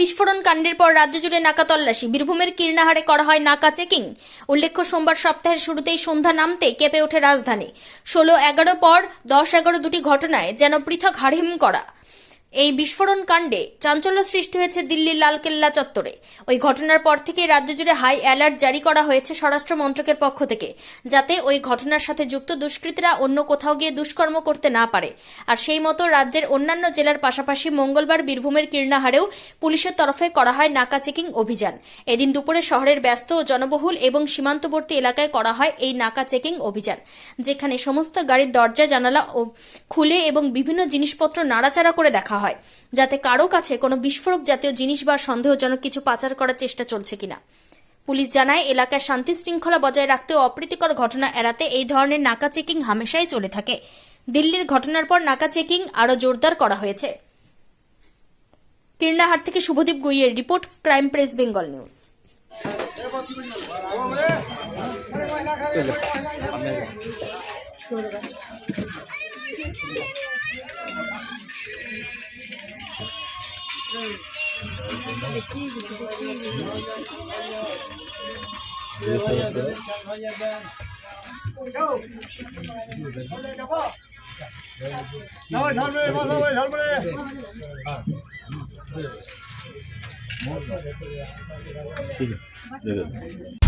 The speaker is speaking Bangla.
বিস্ফোরণ কাণ্ডের পর রাজ্য জুড়ে নাকা তল্লাশি। বীরভূমের কীর্ণাহারে করা হয় নাকা চেকিং। উল্লেখ্য, সোমবার সপ্তাহের শুরুতেই সন্ধ্যা নামতে কেঁপে ওঠে রাজধানী। ষোলো এগারো পর দশ এগারো দুটি ঘটনায় যেন পৃথক হাড়হিম করা। এই বিস্ফোরণ কাণ্ডে চাঞ্চল্য সৃষ্টি হয়েছে দিল্লির লালকেল্লা চত্বরে। ওই ঘটনার পর থেকে রাজ্য জুড়ে হাই অ্যালার্ট জারি করা হয়েছে স্বরাষ্ট্র মন্ত্রকের পক্ষ থেকে, যাতে ওই ঘটনার সাথে যুক্ত দুষ্কৃতীরা অন্য কোথাও গিয়ে দুষ্কর্ম করতে না পারে। আর সেই মতো রাজ্যের অন্যান্য জেলার পাশাপাশি মঙ্গলবার বীরভূমের কীর্ণাহারেও পুলিশের তরফে করা হয় নাকা চেকিং অভিযান। এদিন দুপুরে শহরের ব্যস্ত ও জনবহুল এবং সীমান্তবর্তী এলাকায় করা হয় এই নাকা চেকিং অভিযান, যেখানে সমস্ত গাড়ির দরজা, জানালা খুলে এবং বিভিন্ন জিনিসপত্র নাড়াচাড়া করে দেখা হয়, যাতে কারও কাছে কোনো বিস্ফোরক জাতীয় জিনিস বা সন্দেহজনক কিছু পাচার করার চেষ্টা চলছে কিনা। পুলিশ জানায়, এলাকায় শান্তি শৃঙ্খলা বজায় রাখতে অপ্রীতিকর ঘটনা এড়াতে এই ধরনের নাকা চেকিং হামেশাই চলে থাকে। দিল্লির ঘটনার পর নাকা চেকিং আরও জোরদার করা হয়েছে। কীর্ণাহাট থেকে শুভদীপ গুইয়ের report, crime press, Bengal news. 나와 잘보래 나와 잘보래 지금 네.